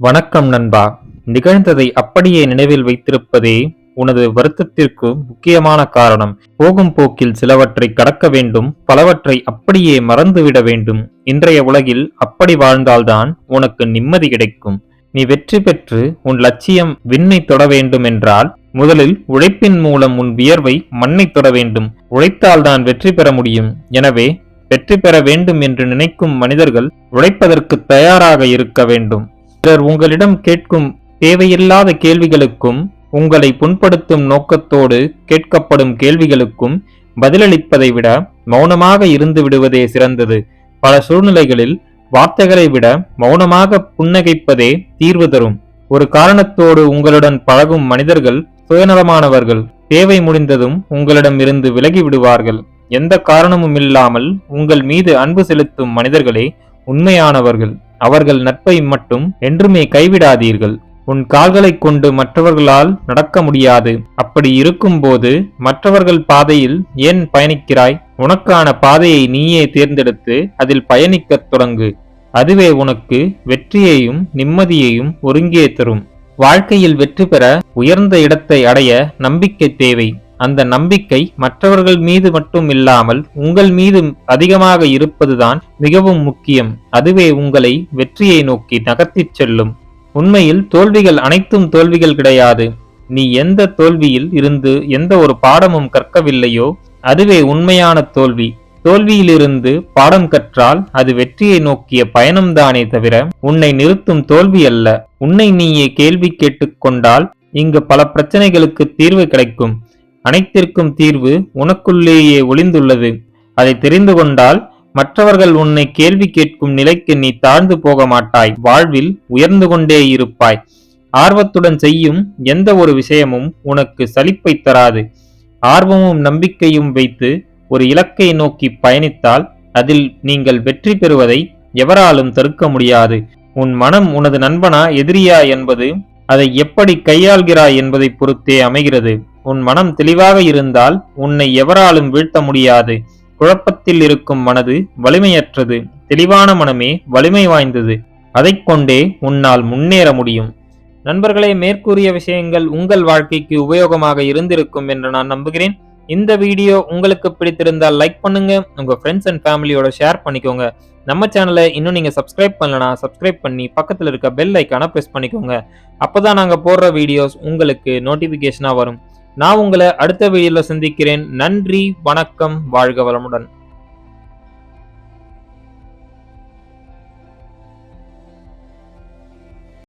வணக்கம் நண்பா. நிகழ்ந்ததை அப்படியே நினைவில் வைத்திருப்பதே உனது வருத்தத்திற்கு முக்கியமான காரணம். போகும் போக்கில் சிலவற்றை கடக்க வேண்டும் பலவற்றை அப்படியே மறந்துவிட வேண்டும். இன்றைய உலகில் அப்படி வாழ்ந்தால்தான் உனக்கு நிம்மதி கிடைக்கும். நீ வெற்றி பெற்று உன் லட்சியம் விண்ணை தொட வேண்டும் என்றால் முதலில் உழைப்பின் மூலம் உன் வியர்வை மண்ணை தொட வேண்டும். உழைத்தால்தான் வெற்றி பெற முடியும். எனவே வெற்றி பெற வேண்டும் என்று நினைக்கும் மனிதர்கள் உழைப்பதற்கு தயாராக இருக்க வேண்டும். பிறர் உங்களிடம் கேட்கும் தேவையில்லாத கேள்விகளுக்கும் உங்களை புண்படுத்தும் நோக்கத்தோடு கேட்கப்படும் கேள்விகளுக்கும் பதிலளிப்பதை விட மௌனமாக இருந்து விடுவதே சிறந்தது. பல சூழ்நிலைகளில் வார்த்தைகளை விட மௌனமாக புன்னகைப்பதே தீர்வு தரும். ஒரு காரணத்தோடு உங்களுடன் பழகும் மனிதர்கள் சுயநலமானவர்கள். தேவை முடிந்ததும் உங்களிடம் இருந்து விலகி விடுவார்கள். எந்த காரணமும் இல்லாமல் உங்கள் மீது அன்பு செலுத்தும் மனிதர்களே உண்மையானவர்கள். அவர்கள் நட்பை மட்டும் என்றுமே கைவிடாதீர்கள். உன் கால்களைக் கொண்டு மற்றவர்களால் நடக்க முடியாது. அப்படி இருக்கும்போது மற்றவர்கள் பாதையில் ஏன் பயணிக்கிறாய்? உனக்கான பாதையை நீயே தேர்ந்தெடுத்து அதில் பயணிக்கத் தொடங்கு. அதுவே உனக்கு வெற்றியையும் நிம்மதியையும் ஒருங்கே தரும். வாழ்க்கையில் வெற்றி பெற உயர்ந்த இடத்தை அடைய நம்பிக்கை தேவை. அந்த நம்பிக்கை மற்றவர்கள் மீது மட்டும் இல்லாமல் உங்கள் மீது அதிகமாக இருப்பதுதான் மிகவும் முக்கியம். அதுவே உங்களை வெற்றியை நோக்கி நகர்த்திச் செல்லும். உண்மையில் தோல்விகள் அனைத்தும் தோல்விகள் கிடையாது. நீ எந்த தோல்வியில் இருந்து எந்த ஒரு பாடமும் கற்கவில்லையோ அதுவே உண்மையான தோல்வி. தோல்வியிலிருந்து பாடம் கற்றால் அது வெற்றியை நோக்கிய பயணம்தானே தவிர உன்னை நிறுத்தும் தோல்வி அல்ல. உன்னை நீயே கேள்வி கேட்டுக்கொண்டால் இங்கு பல பிரச்சனைகளுக்கு தீர்வு கிடைக்கும். அனைத்திற்கும் தீர்வு உனக்குள்ளேயே ஒளிந்துள்ளது. அதை தெரிந்து கொண்டால் மற்றவர்கள் உன்னை கேள்வி கேட்கும் நிலைக்கு நீ தாழ்ந்து போக மாட்டாய். வாழ்வில் உயர்ந்து கொண்டே இருப்பாய். ஆர்வத்துடன் செய்யும் எந்த ஒரு விஷயமும் உனக்கு சலிப்பை தராது. ஆர்வமும் நம்பிக்கையும் வைத்து ஒரு இலக்கை நோக்கி பயணித்தால் அதில் நீங்கள் வெற்றி பெறுவதை எவராலும் தடுக்க முடியாது. உன் மனம் உனது நண்பனா எதிரியா என்பது அதை எப்படி கையாள்கிறாய் என்பதை பொறுத்தே அமைகிறது. உன் மனம் தெளிவாக இருந்தால் உன்னை எவராலும் வீழ்த்த முடியாது. குழப்பத்தில் இருக்கும் மனது வலிமையற்றது. தெளிவான மனமே வலிமை வாய்ந்தது. அதைக் கொண்டே உன்னால் முன்னேற முடியும். நண்பர்களே மேற்கூறிய விஷயங்கள் உங்கள் வாழ்க்கைக்கு உபயோகமாக இருந்திருக்கும் என்று நான் நம்புகிறேன். இந்த வீடியோ உங்களுக்கு பிடித்திருந்தால் லைக் பண்ணுங்க. உங்க ஃப்ரெண்ட்ஸ் அண்ட் ஃபேமிலியோட ஷேர் பண்ணிக்கோங்க. நம்ம சேனலை இன்னும் நீங்க சப்ஸ்கிரைப் பண்ணலனா சப்ஸ்கிரைப் பண்ணி பக்கத்தில் இருக்க பெல் ஐக்கான ப்ரெஸ் பண்ணிக்கோங்க. அப்போதான் நாங்கள் போடுற வீடியோஸ் உங்களுக்கு நோட்டிஃபிகேஷனாக வரும். நான் உங்களை அடுத்த வீடியோவில் சந்திக்கிறேன். நன்றி வணக்கம் வாழ்க வளமுடன்.